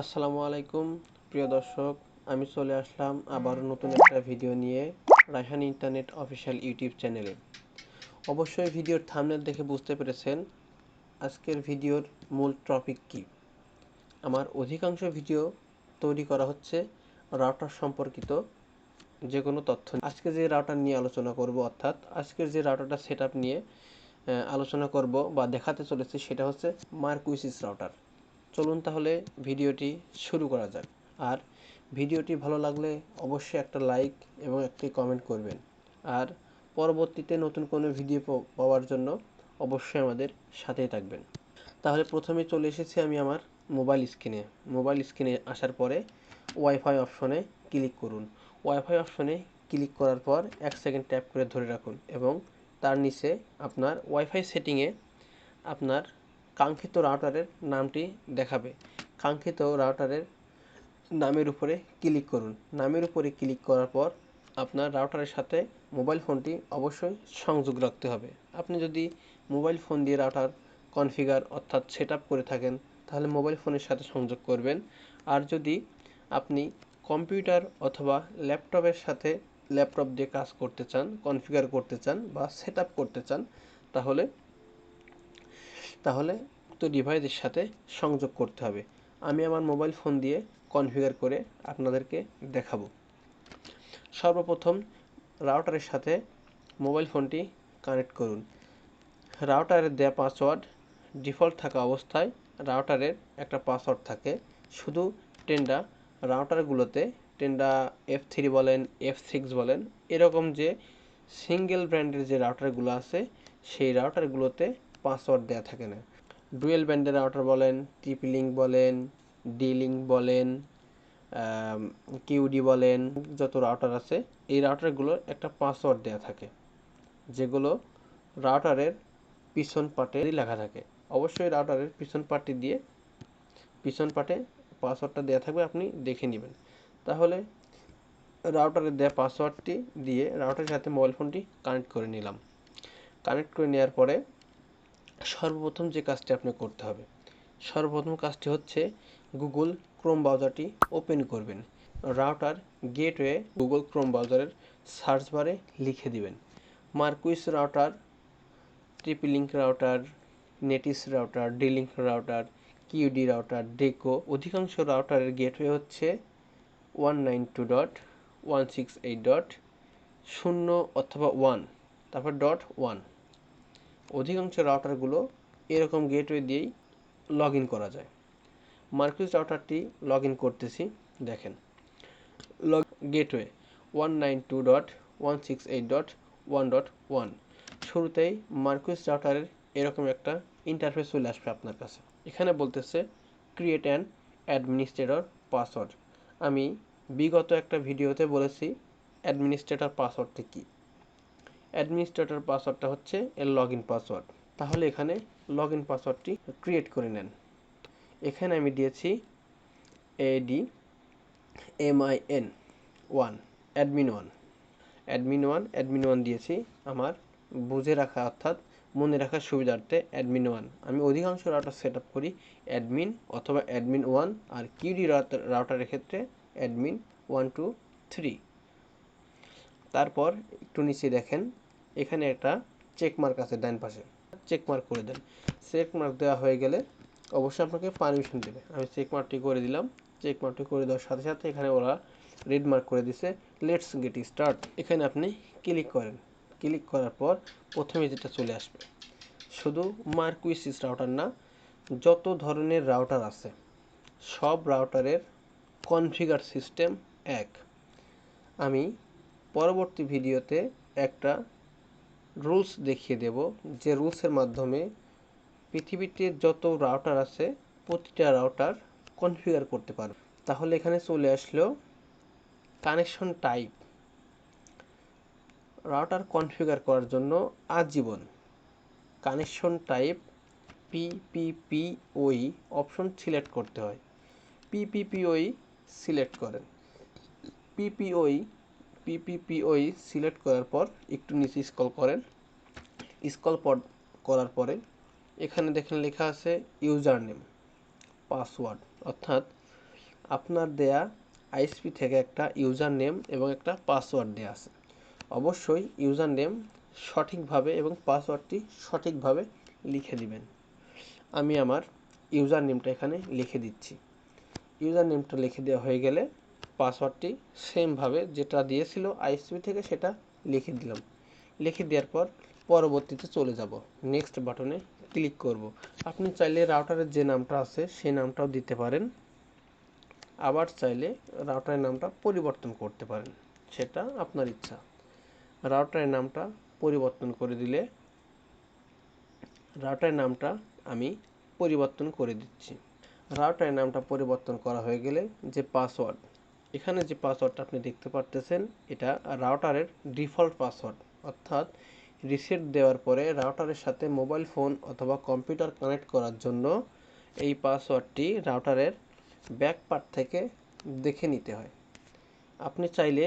আসসালামু আলাইকুম, প্রিয় দর্শক, আমি চলে আসলাম আবার নতুন একটা ভিডিও নিয়ে রায়হান ইন্টারনেট অফিসিয়াল ইউটিউব চ্যানেলে। অবশ্যই ভিডিওর থামনেল দেখে বুঝতে পেরেছেন আজকের ভিডিওর মূল টপিক কি। আমার অধিকাংশ ভিডিও তৈরি করা হচ্ছে রাউটার সম্পর্কিত যে কোনো তথ্য আজকে যে রাউটার নিয়ে আলোচনা করব অর্থাৎ আজকের যে রাউটারটা সেট নিয়ে আলোচনা করব বা দেখাতে চলেছি সেটা হচ্ছে মার্কুইসিস রাউটার। চলুন তাহলে ভিডিওটি শুরু করা যাক। আর ভিডিওটি ভালো লাগলে অবশ্যই একটা লাইক এবং একটি কমেন্ট করবেন। আর পরবর্তীতে নতুন কোনো ভিডিও পাওয়ার জন্য অবশ্যই আমাদের সাথেই থাকবেন। তাহলে প্রথমে চলে এসেছি আমি আমার মোবাইল স্ক্রিনে। মোবাইল স্ক্রিনে আসার পরে ওয়াইফাই অপশনে ক্লিক করুন। ওয়াইফাই অপশনে ক্লিক করার পর এক সেকেন্ড ট্যাপ করে ধরে রাখুন এবং তার নিচে আপনার ওয়াইফাই সেটিংয়ে আপনার কাঙ্ক্ষিত রাউটারের নামটি দেখাবে। কাঙ্ক্ষিত রাউটারের নামের উপরে ক্লিক করুন। নামের উপরে ক্লিক করার পর আপনার রাউটারের সাথে মোবাইল ফোনটি অবশ্যই সংযোগ রাখতে হবে। আপনি যদি মোবাইল ফোন দিয়ে রাউটার কনফিগার অর্থাৎ সেট করে থাকেন, তাহলে মোবাইল ফোনের সাথে সংযোগ করবেন। আর যদি আপনি কম্পিউটার অথবা ল্যাপটপের সাথে ল্যাপটপ দিয়ে কাজ করতে চান কনফিগার করতে চান বা সেট করতে চান, তাহলে তাহলে উক্ত ডিভাইসের সাথে সংযোগ করতে হবে। আমি আমার মোবাইল ফোন দিয়ে কনফিগার করে আপনাদেরকে দেখাবো। সর্বপ্রথম রাউটারের সাথে মোবাইল ফোনটি কানেক্ট করুন। রাউটারের দেওয়া পাসওয়ার্ড ডিফল্ট থাকা অবস্থায় রাউটারের একটা পাসওয়ার্ড থাকে। শুধু টেন্ডা রাউটারগুলোতে টেন্ডা এফ থ্রি বলেন এফ সিক্স বলেন, এরকম যে সিঙ্গেল ব্র্যান্ডের যে রাউটারগুলো আছে, সেই রাউটারগুলোতে পাসওয়ার্ড দেওয়া থাকে না। ডুয়েল ব্যান্ডের রাউটার বলেন লিঙ্ক বলেন ডি লিঙ্ক বলেন কিউডি বলেন, যত রাউটার আছে, এই রাউটারগুলোর একটা পাসওয়ার্ড দেওয়া থাকে, যেগুলো রাউটারের পিছন পাটে লেখা থাকে। অবশ্যই রাউটারের পিছন পাটটি দিয়ে পিছন পাটে পাসওয়ার্ডটা দেওয়া থাকবে, আপনি দেখে নেবেন। তাহলে রাউটারের দেওয়া পাসওয়ার্ডটি দিয়ে রাউটারের সাথে মোবাইল ফোনটি কানেক্ট করে নিলাম। কানেক্ট করে নেওয়ার পরে সর্বপ্রথম যে কাজটি আপনি করতে হবে, সর্বপ্রথম কাজটি হচ্ছে গুগল ক্রোম ব্রাউজারটি ওপেন করবেন। রাউটার গেটওয়ে গুগল ক্রোম ব্রাউজারের সার্চ বারে লিখে দিবেন। Mercusys router TP link router Netis router D Link router QD router Deco অধিকাংশ রাউটারের গেটওয়ে হচ্ছে one nine two dot one six eight dot শূন্য অথবা ওয়ান তারপর ডট ওয়ান অধিকাংশ রাউটারগুলো এরকম গেটওয়ে দিয়েই লগ করা যায়। মার্কুইস রাউটারটি লগ করতেছি, দেখেন। Log gateway one nine two dot one six eight dot one dot one শুরুতেই মার্কুইস রাউটারের এরকম একটা ইন্টারফেস চলে আসবে আপনার কাছে। এখানে বলতেছে ক্রিয়েট অ্যান অ্যাডমিনিস্ট্রেটর পাসওয়ার্ড আমি বিগত একটা ভিডিওতে বলেছি অ্যাডমিনিস্ট্রেটর পাসওয়ার্ডটি কী? অ্যাডমিনিস্ট্রেটর পাসওয়ার্ডটা হচ্ছে এর লগ ইন পাসওয়ার্ড তাহলে এখানে লগ ইন পাসওয়ার্ডটি ক্রিয়েট করে নেন। এখানে আমি দিয়েছি A D M I N one admin one admin one admin one দিয়েছি আমার বুঝে রাখা অর্থাৎ মনে রাখার সুবিধার্থে অ্যাডমিন ওয়ান আমি অধিকাংশ রাউটার সেট আপ করি অ্যাডমিন অথবা অ্যাডমিন ওয়ান আর কিউডি রাউটার রাউটারের ক্ষেত্রে অ্যাডমিন ওয়ান টু থ্রি তারপর একটু নিচে দেখেন এখানে একটা চেক মার্ক আছে ডান পাশে। চেক মার্ক করে দেন। চেক মার্ক দেওয়া হয়ে গেলে অবশ্যই আপনাকে পারমিশন দেবে। আমি চেক মার্কটি করে দিলাম। চেক মার্কটি করে দেওয়ার সাথে সাথে এখানে ওরা রেড মার্ক করে দিছে। লেটস গেট স্টার্ট এখানে আপনি ক্লিক করেন। ক্লিক করার পর প্রথমে যেটা চলে আসবে, শুধু মার্কুইসিস রাউটার না, যত ধরনের রাউটার আছে, সব রাউটারের কনফিগার সিস্টেম এক। আমি পরবর্তী ভিডিওতে একটা রুলস দেখিয়ে দেব যে রুলসের মাধ্যমে পৃথিবীতে যত রাউটার আছে, প্রতিটা রাউটার কনফিগার করতে পারবে। তাহলে এখানে চলে আসলো কানেকশন টাইপ। রাউটার কনফিগার করার জন্য আজীবন connection type PPPoE option select করতে হয়। পিপিপিওই সিলেক্ট করেন। পিপিওই পিপিপিওই সিলেক্ট করার পর একটু নিচে স্কল করেন। স্কল করার পরে এখানে দেখেন লেখা আছে ইউজার নেম পাসওয়ার্ড অর্থাৎ আপনার দেয়া আইএসপি থেকে একটা ইউজার নেম এবং একটা পাসওয়ার্ড দেওয়া আছে। অবশ্যই ইউজার নেম সঠিকভাবে এবং পাসওয়ার্ডটি সঠিকভাবে লিখে দিবেন। আমি আমার ইউজার নেমটা এখানে লিখে দিচ্ছি। ইউজার নেমটা লিখে দেওয়া হয়ে গেলে পাসওয়ার্ডটি সেমভাবে যেটা দিয়েছিল আইএসপি থেকে সেটা লিখে দিলাম। লিখে দেওয়ার পর পরবর্তীতে চলে যাব। নেক্সট বাটনে ক্লিক করব। আপনি চাইলে রাউটারের যে নামটা আছে সেই নামটাও দিতে পারেন। আবার চাইলে রাউটারের নামটা পরিবর্তন করতে পারেন। সেটা আপনার ইচ্ছা। রাউটারের নামটা পরিবর্তন করে দিলে রাউটারের নামটা আমি পরিবর্তন করে দিচ্ছি। রাউটারের নামটা পরিবর্তন করা হয়ে গেলে যে পাসওয়ার্ড এখানে যে পাসওয়ার্ডটা আপনি দেখতে পারতেছেন, এটা রাউটারের ডিফল্ট পাসওয়ার্ড। অর্থাৎ রিসেট দেওয়ার পরে রাউটারের সাথে মোবাইল ফোন অথবা কম্পিউটার কানেক্ট করার জন্য এই পাসওয়ার্ডটি রাউটারের ব্যাক পার্ট থেকে দেখে নিতে হয়। আপনি চাইলে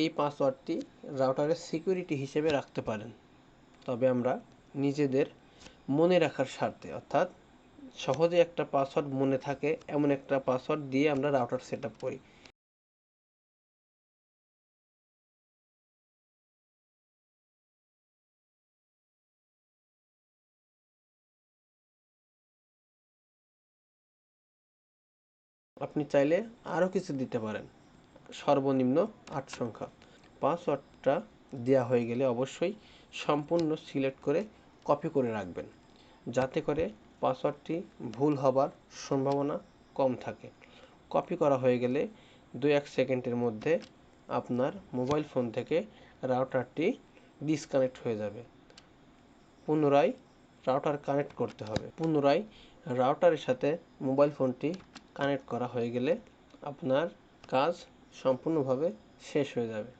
এই পাসওয়ার্ডটি রাউটারের সিকিউরিটি হিসেবে রাখতে পারেন। তবে আমরা নিজেদের মনে রাখার স্বার্থে, অর্থাৎ সহজে একটা পাসওয়ার্ড মনে থাকে, এমন একটা পাসওয়ার্ড দিয়ে আমরা রাউটার সেট করি। আপনি চাইলে আরও কিছু দিতে পারেন। সর্বনিম্ন আট সংখ্যা। পাসওয়ার্ডটা দেওয়া হয়ে গেলে অবশ্যই সম্পূর্ণ সিলেক্ট করে কপি করে রাখবেন। যাতে করে পাসওয়ার্ডটি ভুল হবার সম্ভাবনা কম থাকে। কপি করা হয়ে গেলে দু এক সেকেন্ডের মধ্যে আপনার মোবাইল ফোন থেকে রাউটারটি ডিসকানেক্ট হয়ে যাবে। পুনরায় রাউটার কানেক্ট করতে হবে। পুনরায় রাউটারের সাথে মোবাইল ফোনটি কানেক্ট করা হয়ে গেলে আপনার কাজ সম্পূর্ণভাবে শেষ হয়ে যাবে।